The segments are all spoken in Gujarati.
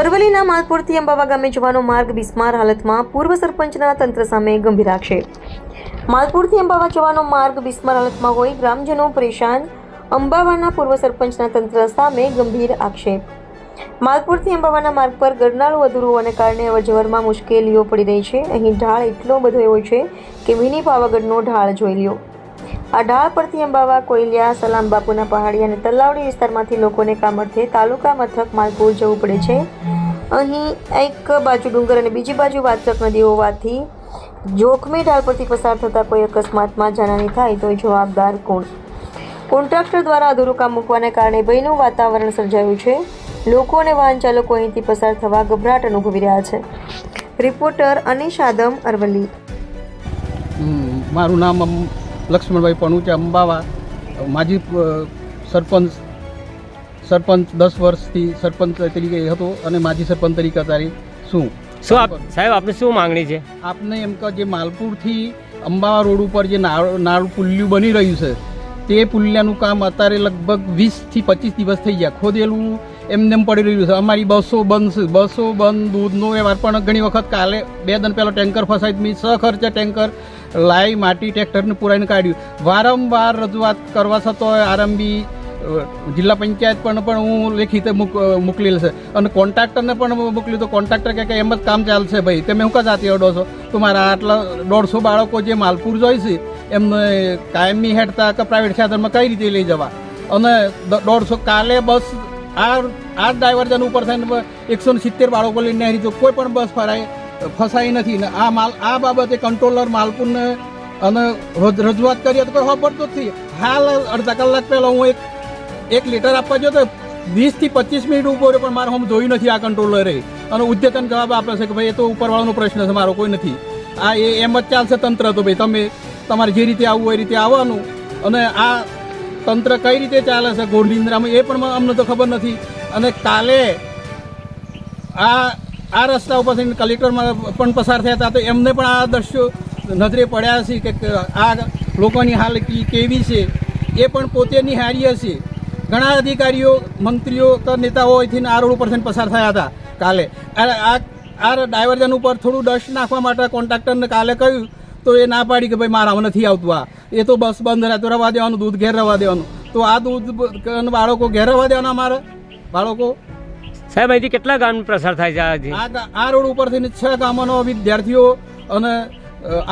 અરવલ્લીના માલપુરથી અંબાવા ગામે જવાનો માર્ગ બિસ્માર હાલતમાં પૂર્વ સરપંચના તંત્ર સામે ગંભીર આક્ષેપ. માલપુરથી અંબાવા જવાનો માર્ગ બિસ્માર હાલતમાં હોય ગ્રામજનો પરેશાન, અંબાવાના પૂર્વ સરપંચના તંત્ર સામે ગંભીર આક્ષેપ. માલપુરથી અંબાવાના માર્ગ પર ગરનાળું અધૂરું હોવાને કારણે અવરજવરમાં મુશ્કેલીઓ પડી રહી છે. અહીં ઢાળ એટલો બધો એવો છે કે મિની પાવાગઢનો ઢાળ જોઈ લ્યો. આ ઢાળ પરથી અંબાવા, કોયલિયા, સલામ બાપુના પહાડી અને તલાવડી વિસ્તારમાંથી લોકોને કામ અર્થે તાલુકા મથક માલપુર જવું પડે છે. અહીં એક બાજુ ડુંગર અને બીજી બાજુ વાત્રક નદી હોવાથી જોખમી ઢાળ પરથી પસાર થતા કોઈ અકસ્માતમાં જાનહાની થાય તો જવાબદાર કોણ? કોન્ટ્રાક્ટર દ્વારા અધૂરું કામ મૂકવાને કારણે ભયનું વાતાવરણ સર્જાયું છે. લોકો અને વાહન ચાલકો અહીંથી પસાર થવા ગભરાટ અનુભવી રહ્યા છે. રિપોર્ટર અનિશ આદમ અરવલ્લી. મારું નામ લક્ષ્મણભાઈ પણુચા અંબાવા માજી સરપંચ સરપંચ દસ વર્ષથી સરપંચ તરીકે હતો અને માજી સરપંચ તરીકે અત્યારે શું શું આપ સાહેબ આપની શું માંગણી છે? આપને એમ કહો જે માલપુરથી અંબાવા રોડ ઉપર જે નાળ નાળું પુલ્યું બની રહ્યું છે તે પુલિયાનું કામ અત્યારે લગભગ વીસથી પચીસ દિવસ થઈ ગયા. ખોદેલું એમને પડી રહ્યું છે. અમારી બસો બંધ છે. બસો બંધ દૂધનો વ્યવહાર પણ ઘણી વખત કાલે બે દિન પહેલાં ટેન્કર ફસાઈ મેં સખર્ચે ટેન્કર લાઈ માટી ટ્રેક્ટરને પુરાઈને કાઢ્યું. વારંવાર રજૂઆત કરવા છતાં આરંભી જિલ્લા પંચાયત પણ પણ હું મૂક મોકલેલ છે. અને કોન્ટ્રાક્ટરને પણ મોકલ્યું તો કોન્ટ્રાક્ટર કહે કે એમ જ કામ ચાલશે ભાઈ. તમે હું કા જાતી અડો છો? તો મારા આટલા દોઢસો બાળકો જે માલપુર જોઈ છે, એમને કાયમી હેઠતા કે પ્રાઇવેટ સાધનમાં કઈ રીતે લઈ જવા? અને દોઢસો કાલે બસ આ આ ડાયવર્જન ઉપર થઈને એકસો સિત્તેર બાળકો લઈને નહેરી તો કોઈ પણ બસ ફરાય ફસાઈ નથી. ને આ માલ આ બાબતે કંટ્રોલર માલપુરને અને રજ- રજૂઆત કરીએ તો કોઈ ખબર તો નથી. હાલ અડધા કલાક પહેલાં હું એક એક લેટર આપવા ગયો તો વીસથી પચીસ મિનિટ ઊભો રહ્યો, પણ મારે હું જોયું નથી આ કંટ્રોલરે અને ઉદ્યતન જવાબ આપે છે કે ભાઈ, એ તો ઉપરવાળાનો પ્રશ્ન છે, મારો કોઈ નથી. આ એ એમ જ ચાલશે તંત્ર તો ભાઈ, તમે તમારે જે રીતે આવવું એ રીતે આવવાનું. અને આ તંત્ર કઈ રીતે ચાલે છે ગોંડિંદ્રામાં એ પણ અમને તો ખબર નથી. અને કાલે આ આ રસ્તા ઉપરથી કલેક્ટરમાં પણ પસાર થયા હતા તો એમને પણ આ દ્રશ્યો નજરે પડ્યા છે કે આ લોકોની હાલત કેવી છે. એ પણ પોતે નિહાળી હશે. ઘણા અધિકારીઓ, મંત્રીઓ કે નેતાઓ અહીંથી આ રોડ ઉપરથી પસાર થયા હતા કાલે. આ- આ ડાયવર્ઝન ઉપર થોડું ડસ્ટ નાખવા માટે કોન્ટ્રાક્ટરને કાલે કહ્યું તો એ ના પાડી કે ભાઈ મારા નથી આવતું આ. એ તો બસ બંધ રહે તો રવા દેવાનું દૂધ ઘેર રવા દેવાનું. તો આ દૂધ બાળકો ઘેર રવા દેવાના મારે બાળકો? સાહેબ અહીંથી કેટલા ગામ પ્રસાર થાય છે આજે? આ રોડ ઉપરથી છ ગામોનો વિદ્યાર્થીઓ અને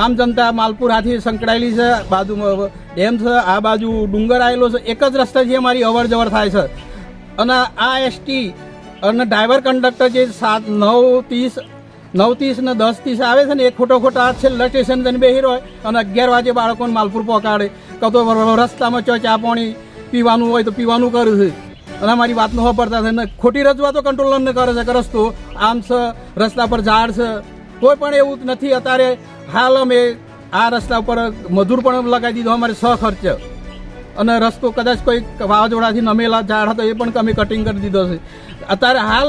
આમ જનતા માલપુર હાથી સંકળાયેલી છે. બાજુમાં ડેમ છે આ બાજુ ડુંગર આવેલો છે. એક જ રસ્તા જે અમારી અવર જવર થાય છે. અને આ એસટી અને ડ્રાઈવર કંડક્ટર જે સાત નવ ત્રીસ નવ ત્રીસ ને દસ ત્રીસ આવે છે ને એ ખોટો ખોટો આ છે સ્ટેશન જઈને બેહી રહ્યો અને અગિયાર વાગે બાળકોને માલપુર પહોંચાડે કાં તો રસ્તામાં ચો ચા પાણી પીવાનું હોય તો પીવાનું કરે છે. અને અમારી વાતનો વાપરતા છે ને, ખોટી રજૂઆતો કંટ્રોલરને કરે છે, કે રસ્તો આમ છે, રસ્તા પર ઝાડ છે. કોઈ પણ એવું નથી, અત્યારે હાલ અમે આ રસ્તા ઉપર મજૂર પણ લગાવી દીધો, અમારે સ ખર્ચ. અને રસ્તો કદાચ કોઈ વાવાઝોડાથી નમેલા ઝાડ હતો, એ પણ અમે કટિંગ કરી દીધો છે. અત્યારે હાલ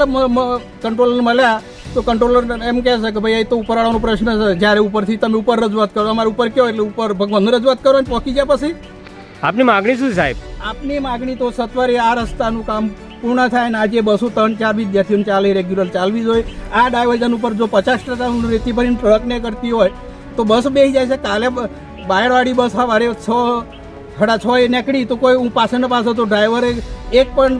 કંટ્રોલ મળ્યા તો કંટ્રોલર એમ કહે છે કે ભાઈ એ તો ઉપરવાળાનો પ્રશ્ન છે. જ્યારે ઉપરથી તમે ઉપર રજૂઆત કરો અમારે ઉપર કયો? એટલે ઉપર ભગવાનની રજૂઆત કરો ને પહોંચી જાય પછી? આપની માગણી શું સાહેબ? આપની માગણી તો સત્વરે આ રસ્તાનું કામ પૂર્ણ થાય ને આજે બસો ત્રણ ચાર વિદ્યાર્થીઓને ચાલે રેગ્યુલર ચાલવી જોઈએ. આ ડાયવર્ઝન ઉપર જો પચાસ ટકા રેતી ભરીને ટ્રકને કરતી હોય તો બસ બેસી જાય છે. કાલે બ- બાયડવાળી બસ સવારે છ સાડા છ એ નીકળી તો કોઈ હું પાછળ ને પાછળ તો ડ્રાઈવરે એક પણ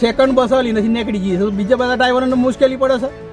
સેકન્ડ બસ હલી નથી નીકળી ગઈ તો બીજા બધા ડ્રાઈવરોને મુશ્કેલી પડે છે.